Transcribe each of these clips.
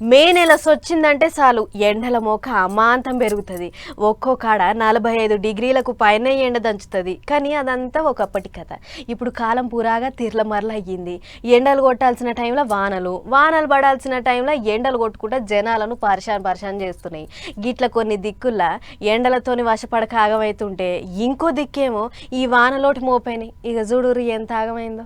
మే నెల సొచ్చిందంటే చాలు. ఎండల మోక అమాంతం పెరుగుతుంది. ఒక్కో కాడ నలభై ఐదు డిగ్రీలకు పైన ఎండ దంచుతుంది. కానీ అదంతా ఒకప్పటి కథ. ఇప్పుడు కాలం పురాగా తిర్ల మరల అయ్యింది ఎండలు కొట్టాల్సిన టైంలో వానలు వానలు పడాల్సిన టైంలో ఎండలు కొట్టుకుంటా జనాలను పరిశాన్ పరిశాన్ చేస్తున్నాయి. గిట్ల కొన్ని దిక్కుల్లా ఎండలతోని వశపడక ఆగమైతుంటే ఇంకో దిక్కేమో ఈ వానలోటి మోపైనాయి. ఇక చూడురు ఎంత ఆగమైందో.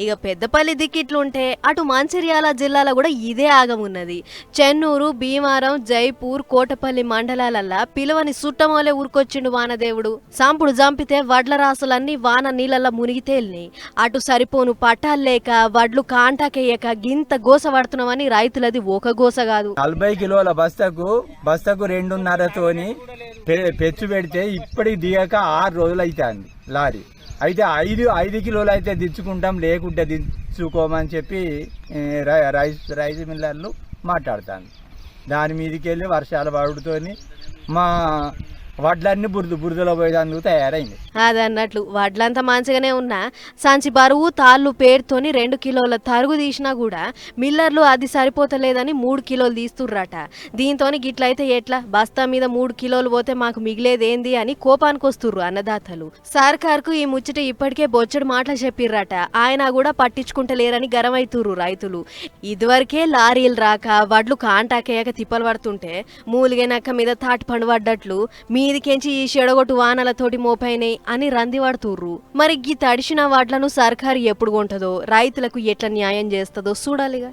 ఇక పెద్దపల్లి దిక్కిట్లుంటే అటు మంచిర్యాల జిల్లాలో కూడా ఇదే ఆగం ఉన్నది చెన్నూరు భీమారం జైపూర్ కోటపల్లి మండలాలల్లా పిలువని సుట్టమోలే ఊరుకొచ్చిండు వానదేవుడు. సాంపుడు జంపితే వడ్ల రాసులన్నీ వాన నీళ్ళల్లో మునిగి తేలినాయి అటు సరిపోను పట్టాలు లేక వడ్లు కాంటాకేయక గింత గోస పడుతున్నామని రైతులది ఒక గోస కాదు. నలభై కిలోల బస్తకు బస్తకు రెండున్నరతోని పెచ్చు పెడితే ఇప్పటికి దిగక ఆరు రోజులు అవుతుంది లారీ. అయితే ఐదు ఐదు కిలోలు అయితే దించుకుంటాం లేకుంటే దించుకోమని చెప్పి రై- రైస్ రైస్ మిల్లర్లు మాట్లాడుతాను దాని మీదకి వెళ్ళి వర్షాలు పడుతోని మా వడ్లన్నీ బురద బురదలో పోయేందుకు తయారైంది. అదన్నట్లు వడ్లంతా మంచిగానే ఉన్నా సంచి బరువు తాళ్ళు పేరుతోని రెండు కిలోల తరుగు తీసినా కూడా మిల్లర్లు అది సరిపోతలేదని మూడు కిలోలు తీస్తుర్రట. దీంతోని గిట్లయితే ఎట్లా? బస్తా మీద మూడు కిలోలు పోతే మాకు మిగిలేదేంది అని కోపానికి వస్తుర్రు అన్నదాతలు. సర్కార్కు ఈ ముచ్చట ఇప్పటికే బొచ్చడు మాటలు చెప్పిర్రట. ఆయన కూడా పట్టించుకుంటలేరని గరమైతుర్రు రైతులు. ఇదివరకే లారీలు రాక వడ్లు కాంటాకేయక తిప్పలు పడుతుంటే మూలిగే మీద తాటి పండు పడ్డట్లు మీదికెంచి ఈ షెడగొట్టు వానలతోటి మోపైనై అని రందివాడుతుర్రు. మరి ఈ తడిసిన వాట్లను సర్కారు ఎప్పుడు కొంటదో రైతులకు ఎట్లా న్యాయం చేస్తుందో చూడాలిగా.